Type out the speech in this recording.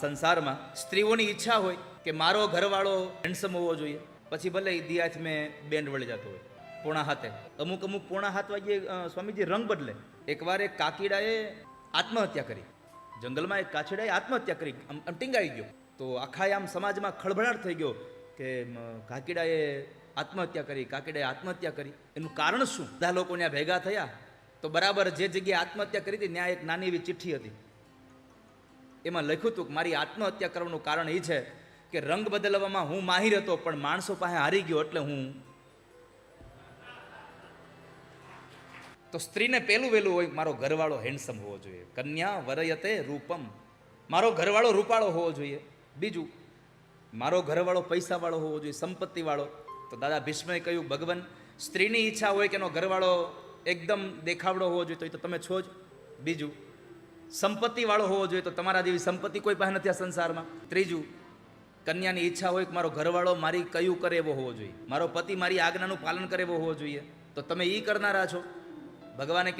સંસારમાં સ્ત્રીઓની ઈચ્છા હોય કે મારો ઘરવાળો હેન્ડસમ હોવો જોઈએ પછી ભલે એ દિયાથ મેં બેન્ડ વળી જતો હોય પોણા હાથે. અમુક અમુક પોણા હાથ વાગ્યે અ, સ્વામીજી રંગ બદલે. એકવાર એક કાકીડાએ આત્મહત્યા કરી. જંગલમાં એક કાછીડાએ આત્મહત્યા કરી આમ ટીંગાઈ ગયો. તો આખા આમ સમાજમાં ખળભળાટ થઈ ગયો કે કાકીડાએ આત્મહત્યા કરી કાકીડાએ આત્મહત્યા કરી. એનું કારણ શું? બધા લોકો ત્યાં ભેગા થયા. તો બરાબર જે જગ્યાએ આત્મહત્યા કરી હતી ત્યાં એક નાની એવી ચિઠ્ઠી હતી. એમાં લખ્યું હતું કે મારી આત્મહત્યા કરવાનું કારણ એ છે કે રંગ બદલવામાં હું માહિર હતો, પણ માણસો પાસે હારી ગયો એટલે હું. તો સ્ત્રીને પહેલું વહેલું હોય, મારો ઘરવાળો હેન્ડસમ હોવો જોઈએ. કન્યા વરયતે રૂપમ. મારો ઘરવાળો રૂપાળો હોવો જોઈએ. બીજું, મારો ઘરવાળો પૈસાવાળો હોવો જોઈએ, સંપત્તિવાળો. તો દાદા ભીષ્મએ કહ્યું, ભગવાન, સ્ત્રીની ઈચ્છા હોય કે એનો ઘરવાળો એકદમ દેખાવડો હોવો જોઈએ, તો એ તો તમે છો જ. બીજું સંપત્તિવાળો હોવો જોઈએ તો તમારા જેવી સંપત્તિ કોઈ પાસે નથી આ સંસારમાં. ત્રીજું, કન્યાની ઈચ્છા હોય કે મારો ઘરવાળો મારી કયું કરે એવો હોવો જોઈએ. મારો પતિ મારી આજ્ઞાનું પાલન કરે એવો હોવો જોઈએ. તો તમે એ કરનારા છો. ભગવાને કીધું